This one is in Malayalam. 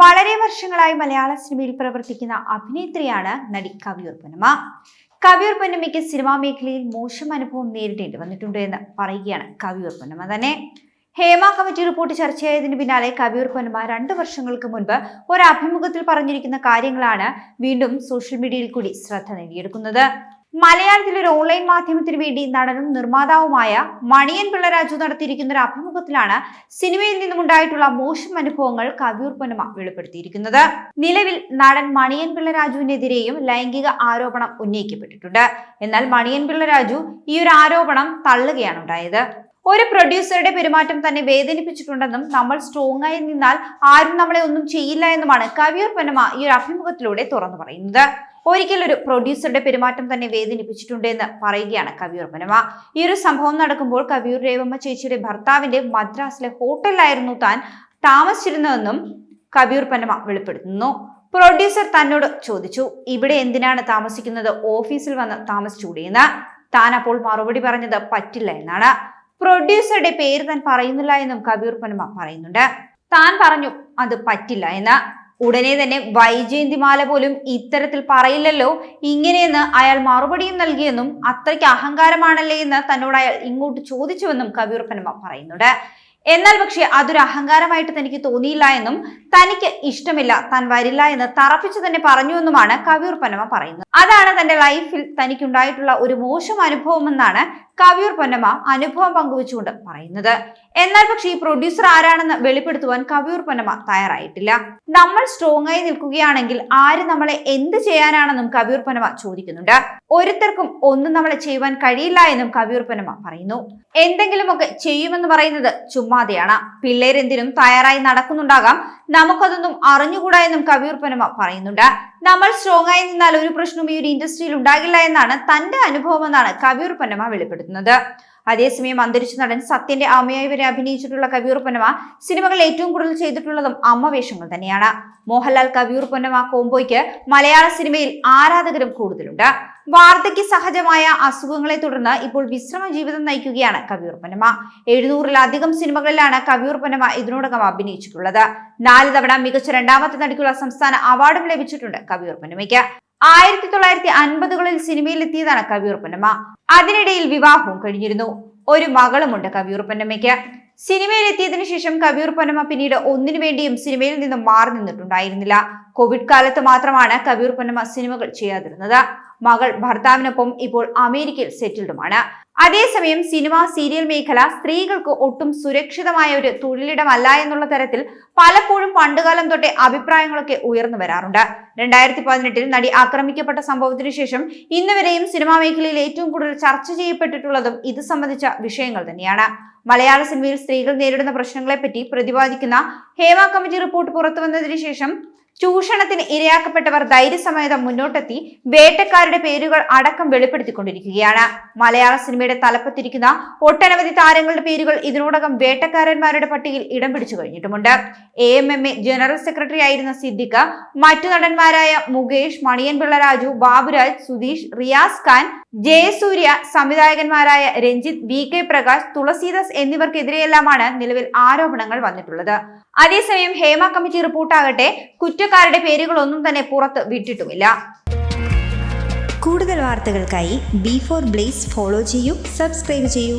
വളരെ വർഷങ്ങളായി മലയാള സിനിമയിൽ പ്രവർത്തിക്കുന്ന അഭിനേത്രിയാണ് നടി കവിയൂർ പൊന്നമ്മ. കവിയൂർ പൊന്നമ്മയ്ക്ക് സിനിമാ മേഖലയിൽ മോശം അനുഭവം നേരിടേണ്ടി വന്നിട്ടുണ്ട് എന്ന് പറയുകയാണ് കവിയൂർ പൊന്നമ്മ തന്നെ. ഹേമ കമ്മിറ്റി റിപ്പോർട്ട് ചർച്ചയായതിനു പിന്നാലെ കവിയൂർ പൊന്നമ്മ രണ്ടു വർഷങ്ങൾക്ക് മുൻപ് ഒരു അഭിമുഖത്തിൽ പറഞ്ഞിരിക്കുന്ന കാര്യങ്ങളാണ് വീണ്ടും സോഷ്യൽ മീഡിയയിൽ കൂടി ശ്രദ്ധ നേടിയെടുക്കുന്നത്. മലയാളത്തിൽ ഒരു ഓൺലൈൻ മാധ്യമത്തിന് വേണ്ടി നടനും നിർമ്മാതാവുമായ മണിയൻ പിള്ള രാജു നടത്തിയിരിക്കുന്ന ഒരു അഭിമുഖത്തിലാണ് സിനിമയിൽ നിന്നുമുണ്ടായിട്ടുള്ള മോശം അനുഭവങ്ങൾ കവിയൂർ പൊന്നമ വെളിപ്പെടുത്തിയിരിക്കുന്നത്. നിലവിൽ നടൻ മണിയൻ പിള്ള പിള്ളരാജുവിനെതിരെയും ലൈംഗിക ആരോപണം ഉന്നയിക്കപ്പെട്ടിട്ടുണ്ട്. എന്നാൽ മണിയൻ പിള്ളരാജു ഈ ഒരു ആരോപണം തള്ളുകയാണ് ഉണ്ടായത്. ഒരു പ്രൊഡ്യൂസറുടെ പെരുമാറ്റം തന്നെ വേദനിപ്പിച്ചിട്ടുണ്ടെന്നും നമ്മൾ സ്ട്രോങ് ആയി നിന്നാൽ ആരും നമ്മളെ ഒന്നും ചെയ്യില്ല എന്നുമാണ് കവിയൂർ പൊന്നമ ഈ ഒരു അഭിമുഖത്തിലൂടെ തുറന്നു പറയുന്നത്. ഒരിക്കൽ ഒരു പ്രൊഡ്യൂസറുടെ പെരുമാറ്റം തന്നെ വേദനിപ്പിച്ചിട്ടുണ്ട് എന്ന് പറയുകയാണ് കവിയൂർ പനമ ഈ ഒരു സംഭവം നടക്കുമ്പോൾ കവിയൂർ രേവമ്മ ചേച്ചിയുടെ ഭർത്താവിന്റെ മദ്രാസിലെ ഹോട്ടലിലായിരുന്നു താൻ താമസിച്ചിരുന്നതെന്നും കവിയൂർ പനമ വെളിപ്പെടുത്തുന്നു. പ്രൊഡ്യൂസർ തന്നോട് ചോദിച്ചു ഇവിടെ എന്തിനാണ് താമസിക്കുന്നത്? ഓഫീസിൽ വന്ന് താമസിച്ചുകൂടിയെന്ന് താൻ അപ്പോൾ മറുപടി പറഞ്ഞത് പറ്റില്ല എന്നാണ്. പ്രൊഡ്യൂസറുടെ പേര് താൻ പറയുന്നില്ല എന്നും കവിയൂർ പനമ പറയുന്നുണ്ട്. താൻ പറഞ്ഞു അത് പറ്റില്ല എന്ന്. ഉടനെ തന്നെ വൈജയന്തിമാല പോലും ഇത്തരത്തിൽ പറയില്ലല്ലോ. ഇങ്ങനെയെന്ന് അയാൾ മറുപടിയും നൽകിയെന്നും അത്രയ്ക്ക് അഹങ്കാരമാണല്ലേ എന്ന് തന്നോട് അയാൾ ഇങ്ങോട്ട് ചോദിച്ചുവെന്നും കവിയൂർപ്പനമ്മ പനമ പറയുന്നുണ്ട്. എന്നാൽ പക്ഷേ അതൊരു അഹങ്കാരമായിട്ട് തനിക്ക് തോന്നിയില്ല എന്നും തനിക്ക് ഇഷ്ടമില്ല താൻ വരില്ല എന്ന് തറപ്പിച്ചു തന്നെ പറഞ്ഞു എന്നുമാണ് കവിയൂർ പൊന്നമ്മ പറയുന്നത്. അതാണ് തന്റെ ലൈഫിൽ തനിക്കുണ്ടായിട്ടുള്ള ഒരു മോശം അനുഭവം എന്നാണ് കവിയൂർ പൊന്നമ്മ അനുഭവം പങ്കുവെച്ചുകൊണ്ട് പറയുന്നത്. എന്നാൽ പക്ഷേ ഈ പ്രൊഡ്യൂസർ ആരാണെന്ന് വെളിപ്പെടുത്തുവാൻ കവിയൂർ പൊന്നമ്മ തയ്യാറായിട്ടില്ല. നമ്മൾ സ്ട്രോങ് ആയി നിൽക്കുകയാണെങ്കിൽ ആര് നമ്മളെ എന്ത് ചെയ്യാനാണെന്നും കവിയൂർ പൊന്നമ്മ ചോദിക്കുന്നുണ്ട്. ഒരുത്തർക്കും ഒന്നും നമ്മളെ ചെയ്യുവാൻ കഴിയില്ല എന്നും കവിയൂർ പൊന്നമ്മ പറയുന്നു. എന്തെങ്കിലുമൊക്കെ ചെയ്യുമെന്ന് പറയുന്നത് ചുമ്മാതെയാണ്. പിള്ളേരെന്തിനും തയ്യാറായി നടക്കുന്നുണ്ടാകാം. നമുക്കതൊന്നും അറിഞ്ഞുകൂടാ എന്നും കവിയൂർ പനമ പറയുന്നുണ്ട്. നമ്മൾ സ്ട്രോങ് ആയി നിന്നാൽ ഒരു പ്രശ്നവും ഈ ഒരു ഇൻഡസ്ട്രിയിൽ ഉണ്ടാകില്ല എന്നാണ് തന്റെ അനുഭവം എന്നാണ് കവിയൂർ പനമ വെളിപ്പെടുത്തുന്നത്. അതേസമയം അന്തരിച്ച നടൻ സത്യന്റെ അമ്മയായി വരെ അഭിനയിച്ചിട്ടുള്ള കവിയൂർ പൊന്നമ സിനിമകൾ ഏറ്റവും കൂടുതൽ ചെയ്തിട്ടുള്ളതും അമ്മ വേഷങ്ങൾ തന്നെയാണ്. മോഹൻലാൽ കവിയൂർ പൊന്നമ കോംബോയ്ക്ക് മലയാള സിനിമയിൽ ആരാധകരും കൂടുതലുണ്ട്. വാർദ്ധക്യ സഹജമായ അസുഖങ്ങളെ തുടർന്ന് ഇപ്പോൾ വിശ്രമ ജീവിതം നയിക്കുകയാണ് കവിയൂർ പൊന്നമ്മ എഴുന്നൂറിലധികം സിനിമകളിലാണ് കവിയൂർ പൊന്നമ്മ ഇതിനോടകം അഭിനയിച്ചിട്ടുള്ളത്. നാല് തവണ മികച്ച രണ്ടാമത്തെ നടിക്കുള്ള സംസ്ഥാന അവാർഡും ലഭിച്ചിട്ടുണ്ട് കവിയൂർ പൊന്നമ്മയ്ക്ക് ആയിരത്തി തൊള്ളായിരത്തി അൻപതുകളിൽ സിനിമയിൽ എത്തിയതാണ് കവിയൂർ പൊന്നമ്മ അതിനിടയിൽ വിവാഹവും കഴിഞ്ഞിരുന്നു. ഒരു മകളുമുണ്ട് കവിയൂർ പൊന്നമ്മയ്ക്ക് സിനിമയിൽ എത്തിയതിനു ശേഷം കവിയൂർ പൊന്നമ്മ പിന്നീട് ഒന്നിനു വേണ്ടിയും സിനിമയിൽ നിന്നും മാറി നിന്നിട്ടുണ്ടായിരുന്നില്ല. കോവിഡ് കാലത്ത് മാത്രമാണ് കവിയൂർ പൊന്നമ്മ സിനിമകൾ ചെയ്യാതിരുന്നത്. മകൾ ഭർത്താവിനൊപ്പം ഇപ്പോൾ അമേരിക്കയിൽ സെറ്റിൽഡുമാണ്. അതേസമയം സിനിമ സീരിയൽ മേഖല സ്ത്രീകൾക്ക് ഒട്ടും സുരക്ഷിതമായ ഒരു തൊഴിലിടമല്ല എന്നുള്ള തരത്തിൽ പലപ്പോഴും പണ്ടുകാലം തൊട്ടേ അഭിപ്രായങ്ങളൊക്കെ ഉയർന്നു വരാറുണ്ട്. രണ്ടായിരത്തി പതിനെട്ടിൽ നടി ആക്രമിക്കപ്പെട്ട സംഭവത്തിനു ശേഷം ഇന്നുവരെയും സിനിമാ മേഖലയിൽ ഏറ്റവും കൂടുതൽ ചർച്ച ചെയ്യപ്പെട്ടിട്ടുള്ളതും ഇത് സംബന്ധിച്ച വിഷയങ്ങൾ തന്നെയാണ്. മലയാള സിനിമയിൽ സ്ത്രീകൾ നേരിടുന്ന പ്രശ്നങ്ങളെപ്പറ്റി പ്രതിപാദിക്കുന്ന ഹേമ കമ്മിറ്റി റിപ്പോർട്ട് പുറത്തു വന്നതിന് ശേഷം ചൂഷണത്തിന് ഇരയാക്കപ്പെട്ടവർ ധൈര്യസമേതം മുന്നോട്ടെത്തി വേട്ടക്കാരുടെ പേരുകൾ അടക്കം വെളിപ്പെടുത്തിക്കൊണ്ടിരിക്കുകയാണ്. മലയാള സിനിമയുടെ തലപ്പത്തിരിക്കുന്ന ഒട്ടനവധി താരങ്ങളുടെ പേരുകൾ ഇതിനോടകം വേട്ടക്കാരന്മാരുടെ പട്ടികയിൽ ഇടം പിടിച്ചു കഴിഞ്ഞിട്ടുമുണ്ട്. A M M A general secretary ആയിരുന്ന സിദ്ദിഖ് മറ്റു നടന്മാരായ മുകേഷ് മണിയൻ പിള്ളരാജു ബാബുരാജ് സുധീഷ് റിയാസ് ഖാൻ ജയസൂര്യ സംവിധായകന്മാരായ രഞ്ജിത്ത് വി കെ പ്രകാശ് തുളസീദാസ് എന്നിവർക്കെതിരെയെല്ലാമാണ് നിലവിൽ ആരോപണങ്ങൾ വന്നിട്ടുള്ളത്. അതേസമയം ഹേമ കമ്മിറ്റി റിപ്പോർട്ടാകട്ടെ കുറ്റക്കാരുടെ പേരുകളൊന്നും തന്നെ പുറത്ത് വിട്ടിട്ടുമില്ല. കൂടുതൽ വാർത്തകൾക്കായി ബി ഫോർ ബ്ലേസ് ഫോളോ ചെയ്യൂ സബ്സ്ക്രൈബ് ചെയ്യൂ.